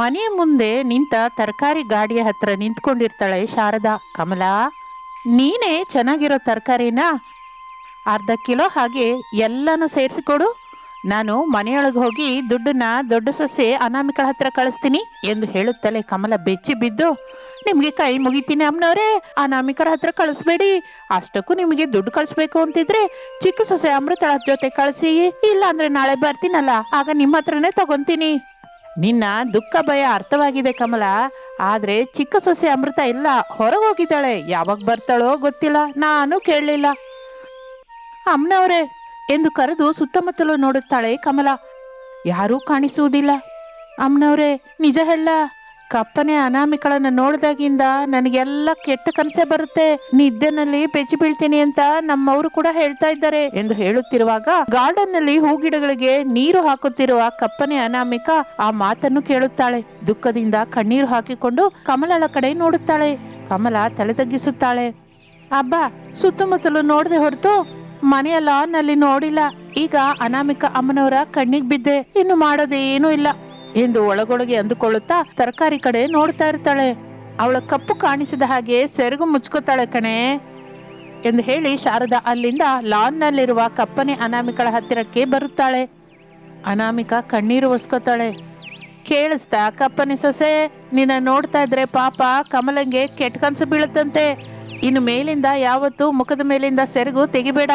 ಮನೆಯ ಮುಂದೆ ನಿಂತ ತರಕಾರಿ ಗಾಡಿಯ ಹತ್ರ ನಿಂತ್ಕೊಂಡಿರ್ತಾಳೆ ಶಾರದಾ. ಕಮಲಾ, ನೀನೇ ಚೆನ್ನಾಗಿರೋ ತರಕಾರಿನ ಅರ್ಧ ಕಿಲೋ ಹಾಗೆ ಎಲ್ಲನೂ ಸೇರಿಸಿಕೊಡು. ನಾನು ಮನೆಯೊಳಗೆ ಹೋಗಿ ದುಡ್ಡನ್ನ ದೊಡ್ಡ ಸೊಸೆ ಅನಾಮಿಕಳ ಹತ್ರ ಕಳಿಸ್ತೀನಿ ಎಂದು ಹೇಳುತ್ತಲೇ ಕಮಲ ಬೆಚ್ಚಿ ಬಿದ್ದು, ನಿಮಗೆ ಕೈ ಮುಗಿತೀನಿ ಅಮ್ಮನವರೇ, ಅನಾಮಿಕರ ಹತ್ರ ಕಳಿಸ್ಬೇಡಿ. ಅಷ್ಟಕ್ಕೂ ನಿಮಗೆ ದುಡ್ಡು ಕಳಿಸ್ಬೇಕು ಅಂತಿದ್ರೆ ಚಿಕ್ಕ ಸೊಸೆ ಅಮೃತಳ ಜೊತೆ ಕಳಿಸಿ. ಇಲ್ಲ ಅಂದ್ರೆ ನಾಳೆ ಬರ್ತೀನಲ್ಲ, ಆಗ ನಿಮ್ಮ ಹತ್ರನೇ ತಗೊಂತೀನಿ. ನಿನ್ನ ದುಃಖ ಭಯ ಅರ್ಥವಾಗಿದೆ ಕಮಲ, ಆದರೆ ಚಿಕ್ಕ ಸೊಸೆ ಅಮೃತ ಇಲ್ಲ ಹೊರಗೆ ಹೋಗಿದ್ದಾಳೆ ಯಾವಾಗ ಬರ್ತಾಳೋ ಗೊತ್ತಿಲ್ಲ, ನಾನು ಕೇಳಲಿಲ್ಲ. ಅಮ್ಮನವರೇ ಎಂದು ಕರೆದು ಸುತ್ತಮುತ್ತಲು ನೋಡುತ್ತಾಳೆ ಕಮಲ. ಯಾರೂ ಕಾಣಿಸುವುದಿಲ್ಲ. ಅಮ್ಮನವರೇ, ನಿಜ ಹೇಳ. ಕಪ್ಪನೆ ಅನಾಮಿಕಳನ್ನ ನೋಡಿದಾಗಿಂದ ನನಗೆಲ್ಲ ಕೆಟ್ಟ ಕನಸೆ ಬರುತ್ತೆ. ನಿದ್ದೆನಲ್ಲಿ ಬೆಚ್ಚಿ ಬೀಳ್ತೀನಿ ಅಂತ ನಮ್ಮವರು ಕೂಡ ಹೇಳ್ತಾ ಇದ್ದಾರೆ ಎಂದು ಹೇಳುತ್ತಿರುವಾಗ ಗಾರ್ಡನ್ನಲ್ಲಿ ಹೂಗಿಡಗಳಿಗೆ ನೀರು ಹಾಕುತ್ತಿರುವ ಕಪ್ಪನೆ ಅನಾಮಿಕ ಆ ಮಾತನ್ನು ಕೇಳುತ್ತಾಳೆ. ದುಃಖದಿಂದ ಕಣ್ಣೀರು ಹಾಕಿಕೊಂಡು ಕಮಲಳ ಕಡೆ ನೋಡುತ್ತಾಳೆ. ಕಮಲ ತಲೆ ತಗ್ಗಿಸುತ್ತಾಳೆ. ಅಬ್ಬ, ಸುತ್ತಮುತ್ತಲು ನೋಡದೆ ಹೊರತು ಮನೆಯ ಲಾನ್ನಲ್ಲಿ ನೋಡಿಲ್ಲ. ಈಗ ಅನಾಮಿಕ ಅಮ್ಮನವರ ಕಣ್ಣಿಗೆ ಬಿದ್ದೆ. ಇನ್ನು ಮಾಡೋದೇನೂ ಇಲ್ಲ. ಎಂದು ಒಳಗೊಳಗೆ ಅಂದುಕೊಳ್ಳುತ್ತಾ ತರಕಾರಿ ಕಡೆ ನೋಡ್ತಾ ಇರ್ತಾಳೆ. ಅವಳ ಕಪ್ಪು ಕಾಣಿಸಿದ ಹಾಗೆ ಸೆರಗು ಮುಚ್ಕೋತಾಳೆ ಕಣೆ ಎಂದು ಹೇಳಿ ಶಾರದಾ ಅಲ್ಲಿಂದ ಲಾನ್ ನಲ್ಲಿರುವ ಕಪ್ಪನೆ ಅನಾಮಿಕಳ ಹತ್ತಿರಕ್ಕೆ ಬರುತ್ತಾಳೆ. ಅನಾಮಿಕ ಕಣ್ಣೀರು ಒಸ್ಕೋತಾಳೆ. ಕೇಳಿಸ್ತಾ, ಕಪ್ಪನೆ ಸೊಸೆ, ನಿನ್ನ ನೋಡ್ತಾ ಇದ್ರೆ ಪಾಪ ಕಮಲಂಗೆ ಕೆಟ್ಟ ಕನಸು ಬೀಳುತ್ತಂತೆ. ಇನ್ನು ಮೇಲಿಂದ ಯಾವತ್ತೂ ಮುಖದ ಮೇಲಿಂದ ಸೆರಗು ತೆಗಿಬೇಡ.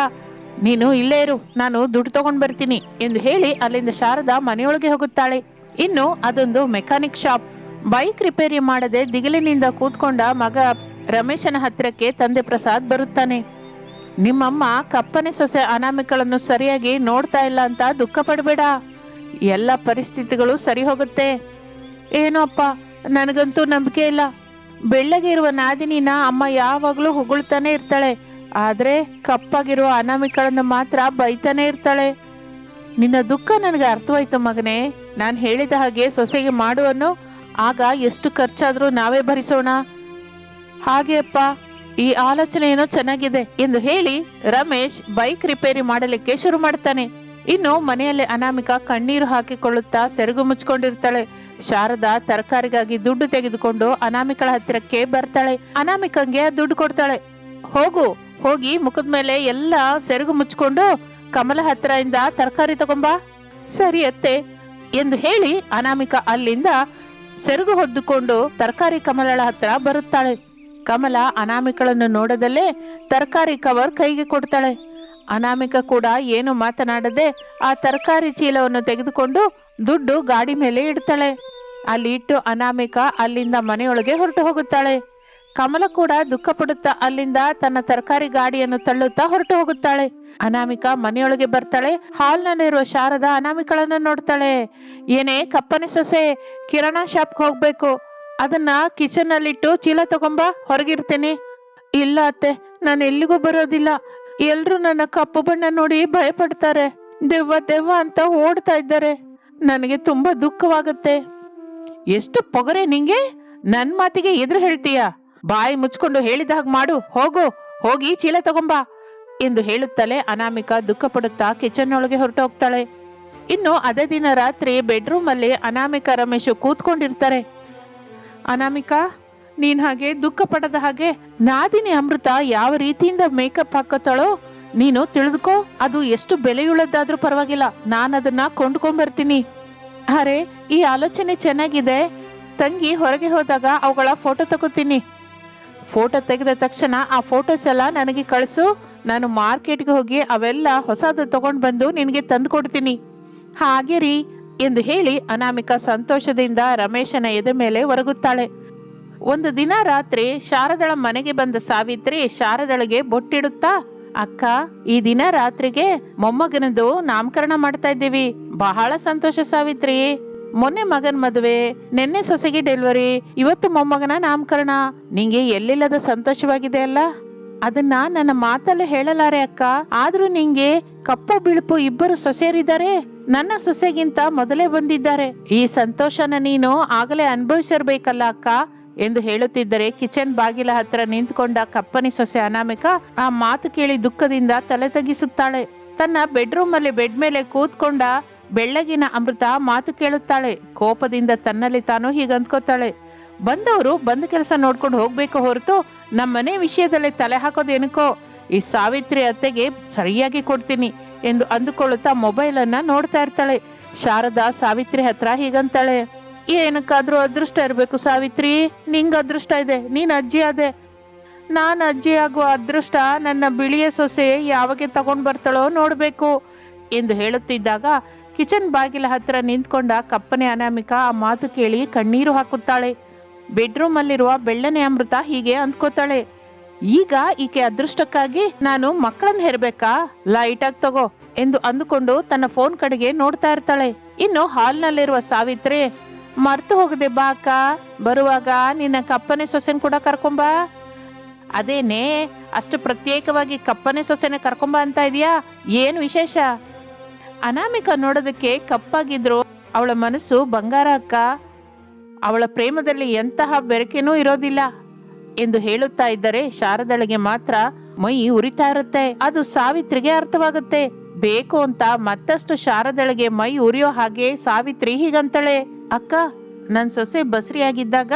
ನೀನು ಇಲ್ಲೇ ಇರು, ನಾನು ದುಡ್ಡು ತಗೊಂಡ್ ಬರ್ತೀನಿ ಎಂದು ಹೇಳಿ ಅಲ್ಲಿಂದ ಶಾರದಾ ಮನೆಯೊಳಗೆ ಹೋಗುತ್ತಾಳೆ. ಇನ್ನು ಅದೊಂದು ಮೆಕ್ಯಾನಿಕ್ ಶಾಪ್. ಬೈಕ್ ರಿಪೇರಿ ಮಾಡದೆ ದಿಗಿಲಿನಿಂದ ಕೂತ್ಕೊಂಡ ಮಗ ರಮೇಶನ ಹತ್ತಿರಕ್ಕೆ ತಂದೆ ಪ್ರಸಾದ್ ಬರುತ್ತಾನೆ. ನಿಮ್ಮಮ್ಮ ಕಪ್ಪನೆ ಸೊಸೆ ಅನಾಮಿಕಳನ್ನು ಸರಿಯಾಗಿ ನೋಡ್ತಾ ಇಲ್ಲ ಅಂತ ದುಃಖ ಪಡಬೇಡ. ಎಲ್ಲ ಪರಿಸ್ಥಿತಿಗಳು ಸರಿ ಹೋಗುತ್ತೆ. ಏನೋ ಅಪ್ಪ, ನನಗಂತೂ ನಂಬಿಕೆ ಇಲ್ಲ. ಬೆಳ್ಳಗೆ ಇರುವ ನಾದಿನಿನ ಅಮ್ಮ ಯಾವಾಗಲೂ ಹೊಗಳ್ತಾನೆ ಇರ್ತಾಳೆ. ಆದ್ರೆ ಕಪ್ಪಾಗಿರುವ ಅನಾಮಿಕಳನ್ನು ಮಾತ್ರ ಬೈತಾನೆ ಇರ್ತಾಳೆ. ನಿನ್ನ ದುಃಖ ನನಗೆ ಅರ್ಥವಾಯ್ತು ಮಗನೇ. ನಾನು ಹೇಳಿದ ಹಾಗೆ ಸೊಸೆಗೆ ಮಾಡುವನು. ಆಗ ಎಷ್ಟು ಖರ್ಚಾದ್ರೂ ನಾವೇ ಭರಿಸೋಣ. ಹಾಗೆ ಅಪ್ಪ, ಈ ಆಲೋಚನೆ ಏನೋ ಚೆನ್ನಾಗಿದೆ ಎಂದು ಹೇಳಿ ರಮೇಶ್ ಬೈಕ್ ರಿಪೇರಿ ಮಾಡಲಿಕ್ಕೆ ಶುರು ಮಾಡ್ತಾನೆ. ಇನ್ನು ಮನೆಯಲ್ಲಿ ಅನಾಮಿಕ ಕಣ್ಣೀರು ಹಾಕಿಕೊಳ್ಳುತ್ತಾ ಸೆರಗು ಮುಚ್ಕೊಂಡಿರ್ತಾಳೆ. ಶಾರದಾ ತರಕಾರಿಗಾಗಿ ದುಡ್ಡು ತೆಗೆದುಕೊಂಡು ಅನಾಮಿಕಳ ಹತ್ತಿರಕ್ಕೆ ಬರ್ತಾಳೆ. ಅನಾಮಿಕಂಗೆ ದುಡ್ಡು ಕೊಡ್ತಾಳೆ. ಹೋಗು, ಹೋಗಿ ಮುಖದ ಮೇಲೆ ಎಲ್ಲ ಸೆರಗು ಮುಚ್ಕೊಂಡು ಕಮಲ ಹತ್ತಿರದಿಂದ ತರಕಾರಿ ತಗೊಂಬಾ. ಸರಿ ಅತ್ತೆ, ಎಂದು ಹೇಳಿ ಅನಾಮಿಕ ಅಲ್ಲಿಂದ ಸೆರಗು ಹೊದ್ದುಕೊಂಡು ತರಕಾರಿ ಕಮಲಳ ಹತ್ರ ಬರುತ್ತಾಳೆ. ಕಮಲ ಅನಾಮಿಕಳನ್ನು ನೋಡದಲ್ಲೇ ತರಕಾರಿ ಕವರ್ ಕೈಗೆ ಕೊಡ್ತಾಳೆ. ಅನಾಮಿಕ ಕೂಡ ಏನು ಮಾತನಾಡದೆ ಆ ತರಕಾರಿ ಚೀಲವನ್ನು ತೆಗೆದುಕೊಂಡು ದುಡ್ಡು ಗಾಡಿ ಮೇಲೆ ಇಡ್ತಾಳೆ. ಅಲ್ಲಿ ಇಟ್ಟು ಅನಾಮಿಕ ಅಲ್ಲಿಂದ ಮನೆಯೊಳಗೆ ಹೊರಟು ಹೋಗುತ್ತಾಳೆ. ಕಮಲ ಕೂಡ ದುಃಖ ಪಡುತ್ತಾ ಅಲ್ಲಿಂದ ತನ್ನ ತರಕಾರಿ ಗಾಡಿಯನ್ನು ತಳ್ಳುತ್ತಾ ಹೊರಟು ಹೋಗುತ್ತಾಳೆ. ಅನಾಮಿಕಾ ಮನೆಯೊಳಗೆ ಬರ್ತಾಳೆ. ಹಾಲ್ನಲ್ಲಿರುವ ಶಾರದಾ ಅನಾಮಿಕಳನ್ನ ನೋಡ್ತಾಳೆ. ಏನೇ ಕಪ್ಪನೆ ಸೊಸೆ, ಕಿರಾಣಾ ಶಾಪ್ಗೆ ಹೋಗ್ಬೇಕು. ಅದನ್ನ ಕಿಚನ್ ನಲ್ಲಿಟ್ಟು ಚೀಲ ತಗೊಂಬ, ಹೊರಗಿರ್ತೇನೆ. ಇಲ್ಲ ಅತ್ತೆ, ನಾನು ಎಲ್ಲಿಗೂ ಬರೋದಿಲ್ಲ. ಎಲ್ರು ನನ್ನ ಕಪ್ಪು ಬಣ್ಣ ನೋಡಿ ಭಯಪಡ್ತಾರೆ. ದೆವ್ವ ದೆವ್ವ ಅಂತ ಓಡ್ತಾ ಇದ್ದಾರೆ. ನನಗೆ ತುಂಬಾ ದುಃಖವಾಗುತ್ತೆ. ಎಷ್ಟು ಪೊಗರೆ ನಿಂಗೆ? ನನ್ನ ಮಾತಿಗೆ ಎದುರು ಹೇಳ್ತೀಯ? ಬಾಯಿ ಮುಚ್ಕೊಂಡು ಹೇಳಿದ ಹಾಗೆ ಮಾಡು, ಹೋಗು, ಹೋಗಿ ಚೀಲ ತಗೊಂಬಾ ಎಂದು ಹೇಳುತ್ತಲೇ ಅನಾಮಿಕಾ ದುಃಖ ಪಡುತ್ತಾ ಕಿಚನ್ ಒಳಗೆ ಹೊರಟು ಹೋಗ್ತಾಳೆ. ಇನ್ನು ಅದೇ ದಿನ ರಾತ್ರಿ ಬೆಡ್ರೂಮ್ ಅಲ್ಲಿ ಅನಾಮಿಕಾ ರಮೇಶ್ ಕೂತ್ಕೊಂಡಿರ್ತಾರೆ. ಅನಾಮಿಕಾ, ನೀನ್ ಹಾಗೆ ದುಃಖ ಪಡದ ಹಾಗೆ ನಾದಿನಿ ಅಮೃತ ಯಾವ ರೀತಿಯಿಂದ ಮೇಕಪ್ ಹಾಕತ್ತಾಳೋ ನೀನು ತಿಳಿದುಕೋ, ಅದು ಎಷ್ಟು ಬೆಲೆಯುಳ್ಳದ್ದಾದ್ರೂ ಪರವಾಗಿಲ್ಲ ನಾನು ಅದನ್ನ ಕೊಂಡ್ಕೊಂಡ್ಬರ್ತೀನಿ ಅರೆ, ಈ ಆಲೋಚನೆ ಚೆನ್ನಾಗಿದೆ. ತಂಗಿ ಹೊರಗೆ ಹೋದಾಗ ಅವುಗಳ ಫೋಟೋ ತಗೋತೀನಿ. ಫೋಟೋ ತೆಗೆದ ತಕ್ಷಣ ಆ ಫೋಟೋಸ್ ಎಲ್ಲ ನನಗೆ ಕಳಿಸು. ನಾನು ಮಾರ್ಕೆಟ್ಗೆ ಹೋಗಿ ಅವೆಲ್ಲ ಹೊಸದು ತಗೊಂಡು ಬಂದು ನಿನಗೆ ತಂದು ಕೊಡ್ತೀನಿ. ಹಾಗೆ ರೀ ಎಂದು ಹೇಳಿ ಅನಾಮಿಕ ಸಂತೋಷದಿಂದ ರಮೇಶನ ಎದೆ ಮೇಲೆ ಒರಗುತ್ತಾಳೆ. ಒಂದು ದಿನ ರಾತ್ರಿ ಶಾರದಳ ಮನೆಗೆ ಬಂದ ಸಾವಿತ್ರಿ ಶಾರದಳಿಗೆ ಬೊಟ್ಟಿಡುತ್ತಾ, ಅಕ್ಕ, ಈ ದಿನ ರಾತ್ರಿಗೆ ಮೊಮ್ಮಗನದು ನಾಮಕರಣ ಮಾಡ್ತಾ ಇದ್ದೀವಿ. ಬಹಳ ಸಂತೋಷ ಸಾವಿತ್ರಿ. ಮೊನ್ನೆ ಮಗನ್ ಮದುವೆ, ನಿನ್ನೆ ಸೊಸೆಗೆ ಡೆಲಿವರಿ ಇವತ್ತು ಮೊಮ್ಮಗನ ನಾಮಕರಣ. ನಿಂಗೆ ಎಲ್ಲಿಲ್ಲದ ಸಂತೋಷವಾಗಿದೆ ಅಲ್ಲ? ಅದನ್ನ ನನ್ನ ಮಾತಲ್ಲೇ ಹೇಳಲಾರೆ ಅಕ್ಕ. ಆದ್ರೂ ನಿಂಗೆ ಕಪ್ಪು, ಬಿಳುಪು ಇಬ್ಬರು ಸೊಸೆಯರಿದ್ದಾರೆ. ನನ್ನ ಸೊಸೆಗಿಂತ ಮೊದಲೇ ಬಂದಿದ್ದಾರೆ. ಈ ಸಂತೋಷನ ನೀನು ಆಗಲೇ ಅನುಭವಿಸಿರ್ಬೇಕಲ್ಲ ಅಕ್ಕ ಎಂದು ಹೇಳುತ್ತಿದ್ದರೆ ಕಿಚನ್ ಬಾಗಿಲ ಹತ್ರ ನಿಂತ್ಕೊಂಡ ಕಪ್ಪನಿ ಸೊಸೆ ಅನಾಮಿಕ ಆ ಮಾತು ಕೇಳಿ ದುಃಖದಿಂದ ತಲೆ ತಗ್ಗಿಸುತ್ತಾಳೆ ತನ್ನ ಬೆಡ್ರೂಮ್ ಅಲ್ಲಿ ಬೆಡ್ ಮೇಲೆ ಕೂತ್ಕೊಂಡ ಬೆಳ್ಳಗಿನ ಅಮೃತ ಮಾತು ಕೇಳುತ್ತಾಳೆ. ಕೋಪದಿಂದ ತನ್ನಲ್ಲಿ ತಾನು ಹೀಗೆ ಅಂದ್ಕೋತಾಳೆ. ಬಂದವರು ಬಂದ ಕೆಲಸ ನೋಡ್ಕೊಂಡು ಹೋಗ್ಬೇಕು ಹೊರತು ನಮ್ಮನೆ ವಿಷಯದಲ್ಲಿ ತಲೆ ಹಾಕೋದೇನಕ್ಕೋ ಈ ಸಾವಿತ್ರಿ ಅತ್ತೆಗೆ ಸರಿಯಾಗಿ ಕೊಡ್ತೀನಿ ಎಂದು ಅಂದುಕೊಳ್ಳುತ್ತಾ ಮೊಬೈಲನ್ನ ನೋಡ್ತಾ ಇರ್ತಾಳೆ. ಶಾರದಾ ಸಾವಿತ್ರಿ ಹತ್ರ ಹೀಗಂತಾಳೆ. ಏನಕ್ಕಾದ್ರೂ ಅದೃಷ್ಟ ಇರಬೇಕು ಸಾವಿತ್ರಿ. ನಿಂಗೆ ಅದೃಷ್ಟ ಇದೆ, ನೀನ್ ಅಜ್ಜಿ ಆದೆ. ನಾನು ಅಜ್ಜಿ ಆಗುವ ಅದೃಷ್ಟ ನನ್ನ ಬಿಳಿಯ ಸೊಸೆ ಯಾವಾಗ ತಗೊಂಡ್ ಬರ್ತಾಳೋ ನೋಡ್ಬೇಕು ಎಂದು ಹೇಳುತ್ತಿದ್ದಾಗ ಕಿಚನ್ ಬಾಗಿಲ ಹತ್ತಿರ ನಿಂತ್ಕೊಂಡ ಕಪ್ಪನೆ ಅನಾಮಿಕಾ ಆ ಮಾತು ಕೇಳಿ ಕಣ್ಣೀರು ಹಾಕುತ್ತಾಳೆ. ಬೆಡ್ರೂಮಲ್ಲಿರುವ ಬೆಳ್ಳನೆ ಅಮೃತ ಹೀಗೆ ಅಂದ್ಕೋತಾಳೆ. ಈಗ ಈಕೆ ಅದೃಷ್ಟಕ್ಕಾಗಿ ನಾನು ಮಕ್ಕಳನ್ನ ಹೆರಬೇಕಾ? ಲೈಟಾಗಿ ತಗೋ ಎಂದು ಅಂದುಕೊಂಡು ತನ್ನ ಫೋನ್ ಕಡೆಗೆ ನೋಡ್ತಾ ಇರ್ತಾಳೆ. ಇನ್ನು ಹಾಲ್ನಲ್ಲಿರುವ ಸಾವಿತ್ರಿ, ಮರ್ತು ಹೋಗದೆ ಬಾ ಅಕ್ಕ. ಬರುವಾಗ ನಿನ್ನ ಕಪ್ಪನೆ ಸೊಸೆನ ಕೂಡ ಕರ್ಕೊಂಬಾ. ಅದೇನೇ, ಅಷ್ಟು ಪ್ರತ್ಯೇಕವಾಗಿ ಕಪ್ಪನೆ ಸೊಸೆನ ಕರ್ಕೊಂಬ ಅಂತ ಇದೆಯಾ? ಏನು ವಿಶೇಷ? ಅನಾಮಿಕ ನೋಡೋದಕ್ಕೆ ಕಪ್ಪಾಗಿದ್ರು. ಅವಳ ಮನಸ್ಸು ಬಂಗಾರ ಅಕ್ಕ. ಅವಳ ಪ್ರೇಮದಲ್ಲಿ ಎಂತಹ ಬೆರಕೆನೂ ಇರೋದಿಲ್ಲ ಎಂದು ಹೇಳುತ್ತಾ ಇದ್ದರೆ ಶಾರದಳಿಗೆ ಮಾತ್ರ ಮೈ ಉರಿತಾ ಇರುತ್ತೆ. ಅದು ಸಾವಿತ್ರಿಗೆ ಅರ್ಥವಾಗುತ್ತೆ. ಬೇಕು ಅಂತ ಮತ್ತಷ್ಟು ಶಾರದಳಿಗೆ ಮೈ ಉರಿಯೋ ಹಾಗೆ ಸಾವಿತ್ರಿ ಹೀಗಂತಳೆ. ಅಕ್ಕ ನನ್ನ ಸೊಸೆ ಬಸ್ರಿಯಾಗಿದ್ದಾಗ